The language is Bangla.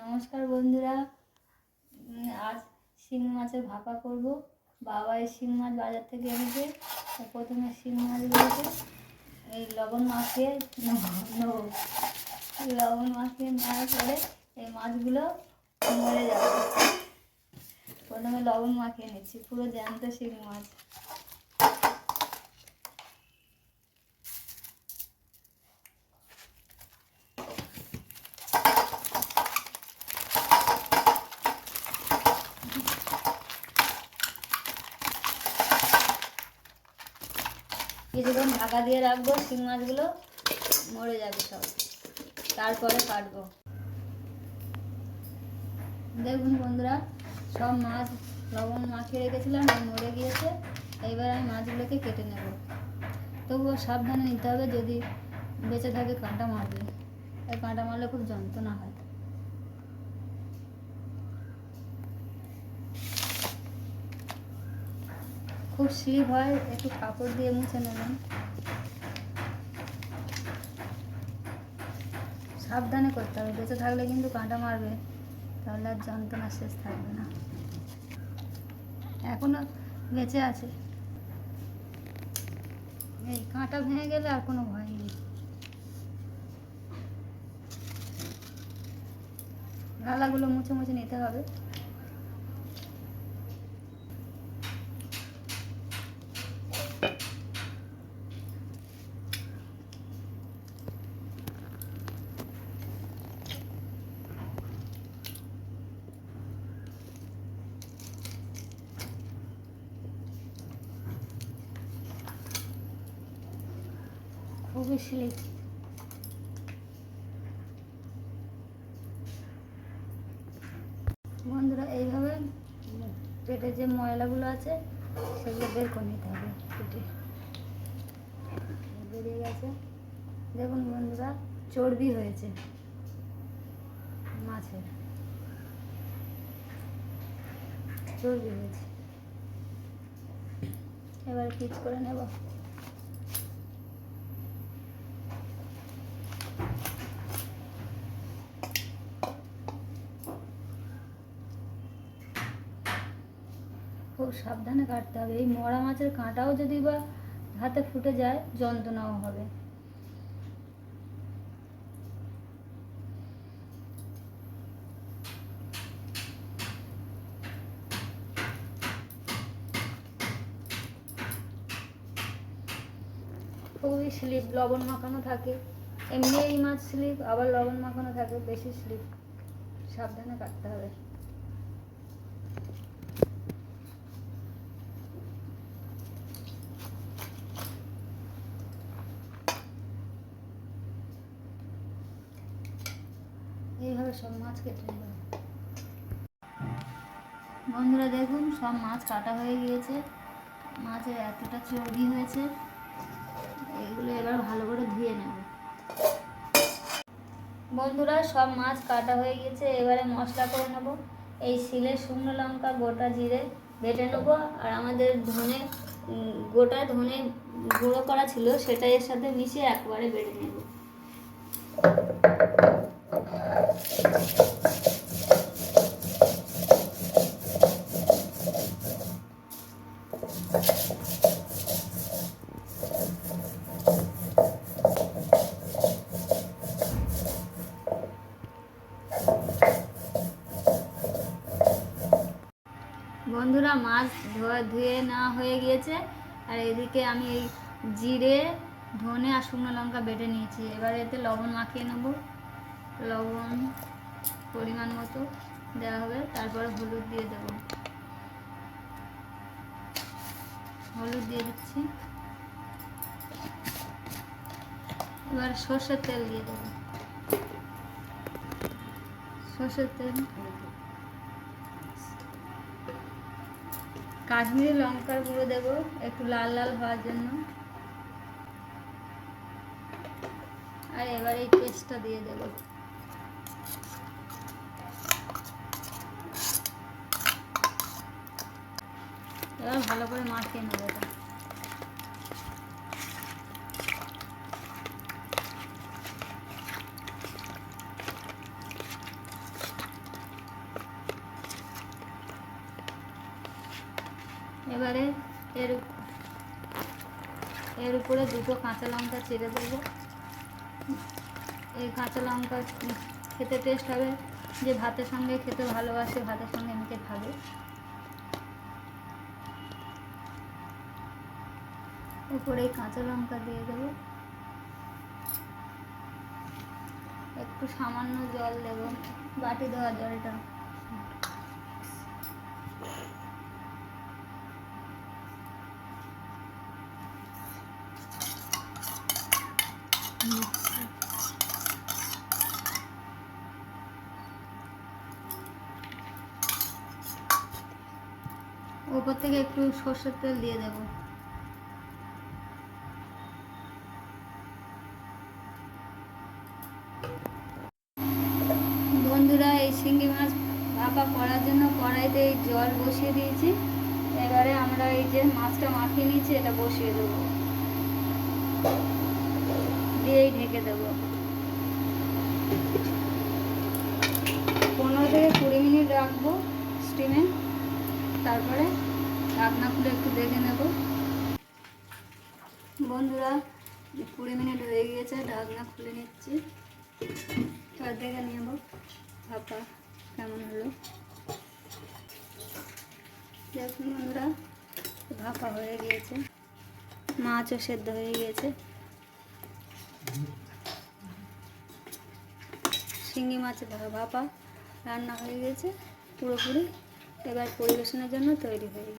নমস্কার বন্ধুরা। আজ শিং মাছের ভাপা করব। বাবা এই শিং মাছ বাজার থেকে এনেছে। প্রথমে শিং মাছগুলোকে এই লবণ মাখিয়ে নেব। লবণ মাখিয়ে নেওয়ার পরে এই মাছগুলো মরে যাবে। প্রথমে লবণ মাখিয়ে নিচ্ছি, পুরো জ্যান্ত শিং মাছ। কিছুক্ষণ ঢাকা দিয়ে রাখব, শিং মাছগুলো, মরে যাবে সব। তারপরে কাটবো। দেখুন বন্ধুরা, সব মাছ, লবণ মাখিয়ে রেখেছিলাম মরে গিয়েছে। এইবার আমি মাছগুলোকে কেটে নেব। তবুও সাবধানে নিতে হবে, যদি বেঁচে থাকে, কাঁটা মারবে। কাঁটা মারলে খুব যন্ত্রণা হয়। খুব স্লিপ হয়, একটু কাপড় দিয়ে মুছে নেবেন। সাবধানে করতে হবে, বেঁচে থাকলে কিন্তু কাঁটা মারবে, তাহলে আর যন্ত্রণা শেষ থাকবে না। এখনও বেঁচে আছে। এই কাঁটা ভেঙে গেলে আর কোনো ভয় নেই। গালাগুলো মুছে মুছে নিতে হবে। স্লিপ বন্ধুরা, এইভাবে পেটে যে ময়লাগুলো আছে, সেগুলো বের করে নিতে হবে পেটে। বেরিয়ে গেছে। দেখুন বন্ধুরা, চর্বি হয়েছে মাছের। চর্বি হয়েছে। এবার পিচ করে নেব। খুব সাবধানে কাটতে হবে। এই মরা মাছের কাঁটাও যদি বা হাতে ফুটে যায়, যন্ত্রণাও হবে। খুবই স্লিপ, লবণ মাখানো থাকে। এমনি এই মাছ স্লিপ, আবার লবণ মাখানো থাকে, বেশি স্লিপ। সাবধানে কাটতে হবে। এইভাবে সব মাছ কেটে নেব? বন্ধুরা দেখুন, সব মাছ কাটা হয়ে গিয়েছে। মাছের এতটা চর্বি হয়েছে, এগুলো এবার ভালো করে ধুয়ে নেব। বন্ধুরা, সব মাছ কাটা হয়ে গিয়েছে, এবারে মশলা করে নেব। এই শিলে শুকনো লঙ্কা, গোটা জিরে বেটে নেব, আর আমাদের ধনে গোটা ধনে গুঁড়ো করা ছিল, সেটা এর সাথে মিশিয়ে একবারে বেটে নেব। বন্ধুরা, মাছ ধোয়া ধুয়ে নেওয়া হয়ে গিয়েছে। আর এদিকে আমি এই জিরে, ধনে আর শুকনো লঙ্কা বেটে নিয়েছি। এবার এতে লবণ মাখিয়ে নেব। লবণ পরিমাণ মতো দেওয়া হবে। তারপরে হলুদ দিয়ে দেব। হলুদ দিয়ে দিচ্ছি। এবার সর্ষের তেল দিয়ে দেবো। সর্ষের তেল। কাশ্মীরি লঙ্কার গুঁড়ো দেবো একটু লাল লাল হওয়ার জন্য। আর এবার এই পেস্টটা দিয়ে দেব। এবার ভালো করে মাখিয়ে নেব এবারে এর এর উপরে দুটো কাঁচা লঙ্কা ছেড়ে দেবো। এই কাঁচা লঙ্কা খেতে টেস্ট হবে। যে ভাতের সঙ্গে খেতে ভালোবাসে, ভাতের সঙ্গে এমনিতে খাবে। উপরে এই কাঁচা লঙ্কা দিয়ে দেবো। একটু সামান্য জল দেবো, বাটি দেওয়া জলটা উপর থেকে একটু সর্ষের তেল দিয়ে দেবো। শিঙ্গি মাছ ভাপা করার জন্য কড়াইতে জল বসিয়ে দিয়েছি। এবারে আমরা এই যে মাছটা মাখিয়ে নিয়েছি, এটা বসিয়ে দেবো। দিয়েই ঢেকে দেবো। পনেরো থেকে কুড়ি মিনিট রাখব স্টিমে তারপরে ঢাকনা খুলে একটু দেখে নেব। বন্ধুরা কুড়ি মিনিট হয়ে গিয়েছে, ঢাকনা খুলে নিচ্ছি। তার দেখে নেব। ভাপা কেমন হলো? দেখুন বন্ধুরা, ভাপা হয়ে গিয়েছে, মাছও সেদ্ধ হয়ে গিয়েছে। শিঙ্গি মাছ ভাপা রান্না হয়ে গেছে, পুরোপুরি এবার পরিবেশনের জন্য তৈরি হয়ে